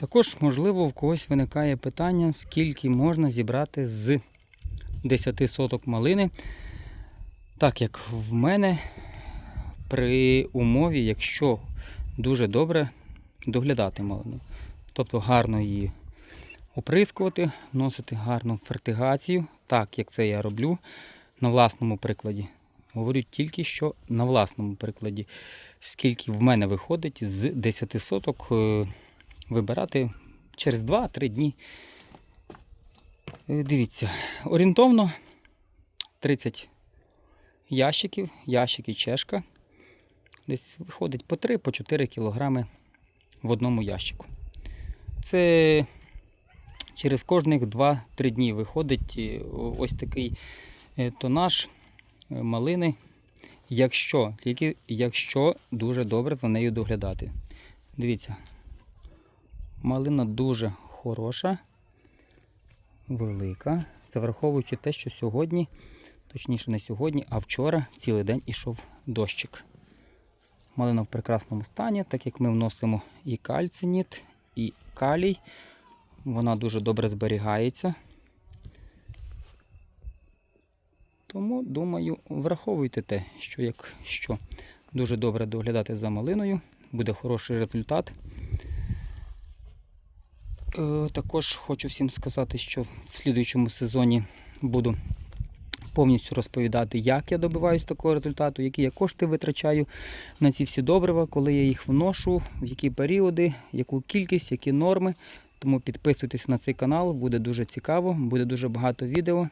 Також, можливо, в когось виникає питання, скільки можна зібрати з 10 соток малини. Так як в мене при умові, якщо дуже добре доглядати малину. Тобто гарно її оприскувати, вносити гарну фертигацію, так як це я роблю на власному прикладі. Говорю тільки що на власному прикладі, скільки в мене виходить з 10 соток е, вибирати через 2-3 дні. Е, Дивіться, орієнтовно 30 ящиків, ящики чешка. Десь виходить по 3-4 кілограми в одному ящику. Це через кожних 2-3 дні виходить е, ось такий е, тонаж малини, якщо, тільки якщо дуже добре за нею доглядати. Дивіться, малина дуже хороша, велика. Це враховуючи те, що сьогодні, точніше не сьогодні, а вчора цілий день ішов дощик. Малина в прекрасному стані, так як ми вносимо і кальциніт, і калій. Вона дуже добре зберігається. Тому, думаю, враховуйте те, що якщо дуже добре доглядати за малиною, буде хороший результат. Е, Також хочу всім сказати, що в слідуючому сезоні буду повністю розповідати, як я добиваюсь такого результату, які я кошти витрачаю на ці всі добрива, коли я їх вношу, в які періоди, яку кількість, які норми. Тому підписуйтесь на цей канал, буде дуже цікаво, буде дуже багато відео.